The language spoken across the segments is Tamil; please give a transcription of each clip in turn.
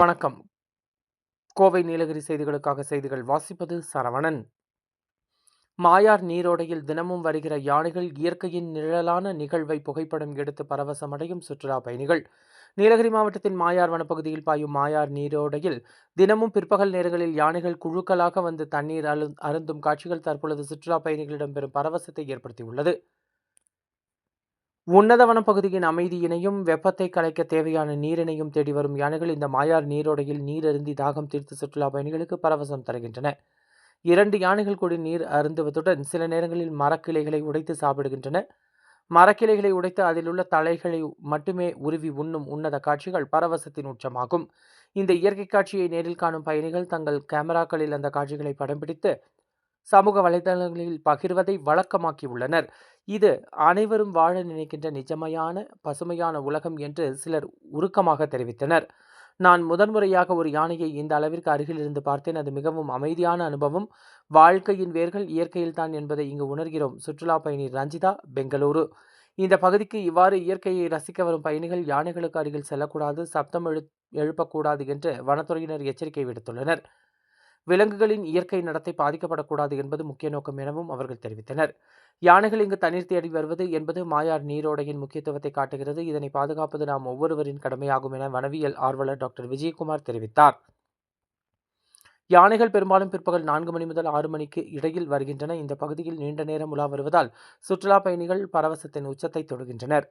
வணக்கம். கோவை நீலகிரி செய்திகளுக்காக செய்திகள் வாசிப்பது சரவணன். மாயார் நீரோடையில் தினமும் வருகிற யானைகள் இயற்கையின் நிழலான நிகழ்வை புகைப்படம் எடுத்து பரவசமடையும் சுற்றுலா பயணிகள். நீலகிரி மாவட்டத்தின் மாயார் வனப்பகுதியில் பாயும் மாயார் நீரோடையில் தினமும் பிற்பகல் நேரங்களில் யானைகள் குழுக்களாக வந்து தண்ணீர் அரு அருந்தும் காட்சிகள் தற்பொழுது சுற்றுலா பயணிகளிடம் பெரும் பரவசத்தை ஏற்படுத்தியுள்ளது. உன்னதவன பகுதியின் அமைதியினையும் வெப்பத்தை கலைக்க தேவையான நீரினையும் தேடி வரும் யானைகள் இந்த மாயார் நீரோடையில் நீர் அருந்தி தாகம் தீர்த்து சுற்றுலா பயணிகளுக்கு பரவசம் தருகின்றன. இரண்டு யானைகள் கூடி நீர் அருந்துவதுடன் சில நேரங்களில் மரக்கிளைகளை உடைத்து சாப்பிடுகின்றன. மரக்கிளைகளை உடைத்து அதிலுள்ள தலைகளை மட்டுமே உருவி உண்ணும் உன்னத காட்சிகள் பரவசத்தின் உச்சமாகும். இந்த இயற்கை காட்சியை நேரில் காணும் பயணிகள் தங்கள் கேமராக்களில் அந்த காட்சிகளை படம் பிடித்து சமூக வலைதளங்களில் பகிர்வதை வழக்கமாக்கியுள்ளனர். இது அனைவரும் வாழ நினைக்கின்ற நிஜமையான பசுமையான உலகம் என்று சிலர் உருக்கமாக தெரிவித்தனர். நான் முதன்முறையாக ஒரு யானையை இந்த அளவிற்கு அருகில் இருந்து பார்த்தேன். அது மிகவும் அமைதியான அனுபவம். வாழ்க்கையின் வேர்கள் இயற்கையில்தான் என்பதை இங்கு உணர்கிறோம். சுற்றுலா பயணி ரஞ்சிதா பெங்களூரு. இந்த பகுதிக்கு இவ்வாறு இயற்கையை ரசிக்க வரும் பயணிகள் யானைகளுக்கு அருகில் செல்லக்கூடாது சப்தம் எழு எழுப்பக்கூடாது என்று வனத்துறையினர் எச்சரிக்கை விடுத்துள்ளனர். விலங்குகளின் இயற்கை நடத்தை பாதிக்கப்படக்கூடாது என்பது முக்கிய நோக்கம் எனவும் அவர்கள் தெரிவித்தனர். யானைகள் இங்கு தண்ணீர் தேடி வருவது என்பது மாயார் நீரோடையின் முக்கியத்துவத்தை காட்டுகிறது. இதனை பாதுகாப்பது நாம் ஒவ்வொருவரின் கடமையாகும் என வனவியல் ஆர்வலர் டாக்டர் விஜயகுமார் தெரிவித்தார். யானைகள் பெரும்பாலும் பிற்பகல் நான்கு மணி முதல் ஆறு மணிக்கு இடையில் வருகின்றன. இந்த பகுதியில் நீண்ட நேரம் உலா வருவதால் சுற்றுலா பயணிகள் பரவசத்தின் உச்சத்தை தொடுகின்றனர்.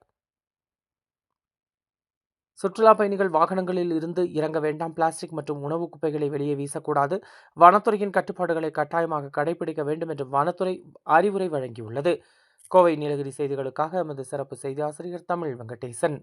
சுற்றுலா பயணிகள் வாகனங்களில் இருந்து இறங்க வேண்டாம். பிளாஸ்டிக் மற்றும் உணவு குப்பைகளை வெளியே வீசக்கூடாது. வனத்துறையின் கட்டுப்பாடுகளை கட்டாயமாக கடைபிடிக்க வேண்டும் என்று வனத்துறை அறிவுரை வழங்கியுள்ளது. கோவை நீலகிரி செய்திகளுக்காக எமது சிறப்பு செய்தி ஆசிரியர் தமிழ் வெங்கடேசன்.